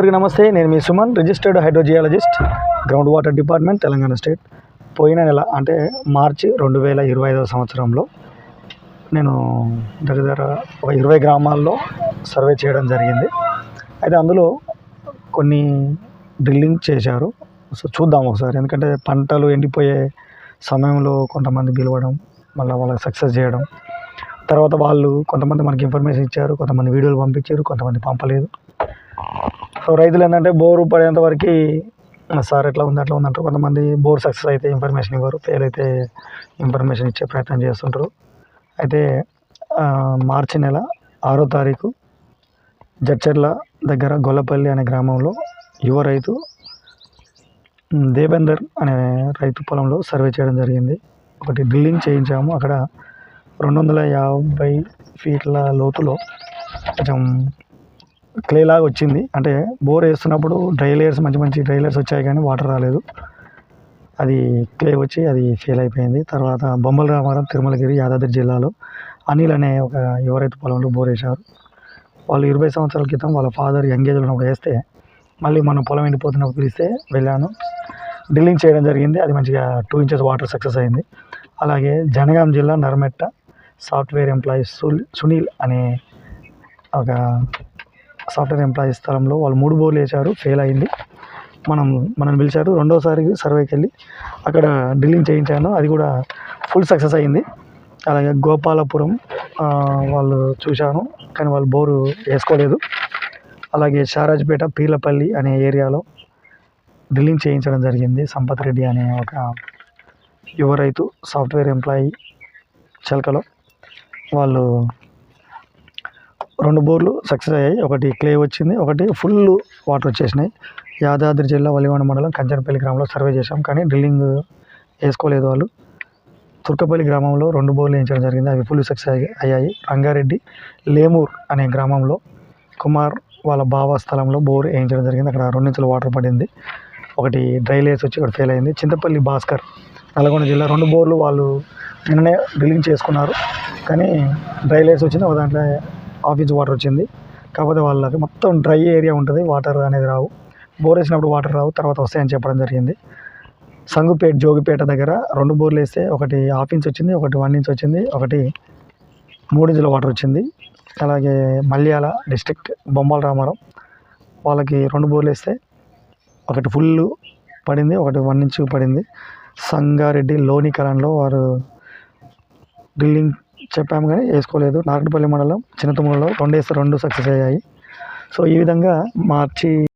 అందరికీ నమస్తే. నేను మీ Suman registered hydrogeologist ground water department Telangana state. పోయిన నెల అంటే మార్చి రెండు వేల ఇరవై ఐదవ సంవత్సరంలో నేను దగ్గర దగ్గర ఒక ఇరవై గ్రామాల్లో సర్వే చేయడం జరిగింది. అయితే అందులో కొన్ని డ్రిల్లింగ్ చేశారు. సో చూద్దాం ఒకసారి. ఎందుకంటే పంటలు ఎండిపోయే సమయంలో కొంతమంది పిలవడం మళ్ళీ వాళ్ళకి సక్సెస్ చేయడం. తర్వాత వాళ్ళు కొంతమంది మనకి ఇన్ఫర్మేషన్ ఇచ్చారు కొంతమంది వీడియోలు పంపించారు కొంతమంది పంపలేదు. సో రైతులు ఏంటంటే బోరు పడేంత వరకు సార్ ఎట్లా ఉంది అట్లా ఉందంటారు కొంతమంది బోర్ సక్సెస్ అయితే ఇన్ఫర్మేషన్ ఇవ్వరు ఫెయిల్ అయితే ఇన్ఫర్మేషన్ ఇచ్చే ప్రయత్నం చేస్తుంటారు. అయితే మార్చి నెల ఆరో తారీఖు జడ్చర్ల దగ్గర గొల్లపల్లి అనే గ్రామంలో యువ రైతు దేబేందర్ దేవేందర్ అనే రైతు పొలంలో సర్వే చేయడం జరిగింది. ఒకటి డ్రిల్లింగ్ చేయించాము. అక్కడ రెండు వందల యాభై ఫీట్ల లోతులో కొంచెం క్లే లాగా వచ్చింది. అంటే బోర్ వేస్తున్నప్పుడు డ్రై లేయర్స్ మంచి మంచి డ్రై లేయర్స్ వచ్చాయి కానీ వాటర్ రాలేదు. అది క్లే వచ్చి అది ఫెయిల్ అయిపోయింది. తర్వాత బొమ్మల రామారం తిరుమలగిరి యాదాద్రి జిల్లాలో అనిల్ అనే ఒక ఎవరైతే పొలంలో బోర్ వేశారు. వాళ్ళు ఇరవై సంవత్సరాల క్రితం వాళ్ళ ఫాదర్ ఎంగేజ్లో ఉన్నప్పుడు వేస్తే మళ్ళీ మనం పొలం ఎండిపోతున్నప్పుడు పిలిస్తే వెళ్ళాను. డ్రిల్లింగ్ చేయడం జరిగింది. అది మంచిగా టూ ఇంచెస్ వాటర్ సక్సెస్ అయింది. అలాగే జనగాం జిల్లా నర్మెట్ట సాఫ్ట్వేర్ ఎంప్లాయీ సుల్ సునీల్ అనే ఒక సాఫ్ట్వేర్ ఎంప్లాయీ స్థలంలో వాళ్ళు మూడు బోర్లు వేశారు ఫెయిల్ అయింది. మనం మనం పిలిచారు. రెండోసారి సర్వేకి వెళ్ళి అక్కడ డ్రిల్లింగ్ చేయించాను. అది కూడా ఫుల్ సక్సెస్ అయింది. అలాగే గోపాలపురం వాళ్ళు చూశాను కానీ వాళ్ళు బోరు వేసుకోలేదు. అలాగే షారాజ్పేట పీర్లపల్లి అనే ఏరియాలో డ్రిల్లింగ్ చేయించడం జరిగింది. సంపత్ రెడ్డి అనే ఒక యువ రైతు సాఫ్ట్వేర్ ఎంప్లాయీ చిలకలో. వాళ్ళు రెండు బోర్లు సక్సెస్ అయ్యాయి. ఒకటి క్లే వచ్చింది ఒకటి ఫుల్ వాటర్ వచ్చేసినాయి. యాదాద్రి జిల్లా వలివాడ మండలం కంచనపల్లి గ్రామంలో సర్వే చేశాం కానీ డ్రిల్లింగ్ వేసుకోలేదు వాళ్ళు. తుర్కపల్లి గ్రామంలో రెండు బోర్లు వేయించడం జరిగింది అవి ఫుల్ సక్సెస్ అయ్యాయి- అయ్యాయి. రంగారెడ్డి లేమూర్ అనే గ్రామంలో కుమార్ వాళ్ళ బావ స్థలంలో బోర్ వేయించడం జరిగింది. అక్కడ రెండు వాటర్ పడింది. ఒకటి డ్రై లేయర్స్ వచ్చి ఇక్కడ ఫెయిల్ అయింది. చింతపల్లి భాస్కర్ నల్గొండ జిల్లా రెండు బోర్లు వాళ్ళు నిన్ననే డ్రిల్లింగ్ చేసుకున్నారు. కానీ డ్రై లేయర్స్ వచ్చింది ఒక దాంట్లో ఆఫీస్ వాటర్ వచ్చింది. కాకపోతే వాళ్ళకి మొత్తం డ్రై ఏరియా ఉంటుంది వాటర్ అనేది రావు. బోర్ వేసినప్పుడు వాటర్ రావు తర్వాత వస్తాయని చెప్పడం జరిగింది. సంగుపేట జోగిపేట దగ్గర రెండు బోర్లు వేస్తే ఒకటి హాఫ్ ఇంచ్ వచ్చింది ఒకటి వన్ ఇంచ్ వచ్చింది ఒకటి మూడు ఇంచుల వాటర్ వచ్చింది. అలాగే మల్యాల డిస్ట్రిక్ట్ బొమ్మల రామారం వాళ్ళకి రెండు బోర్లు వేస్తే ఒకటి ఫుల్ పడింది ఒకటి వన్ ఇంచ్ పడింది. సంగారెడ్డి లోని కలంలో వారు డ్రిల్లింగ్ చెప్పాము కానీ వేసుకోలేదు. నాగటిపల్లి మండలం చిన్నతుమ్మలలో రెండు రెండు సక్సెస్ అయ్యాయి. సో ఈ విధంగా మార్చి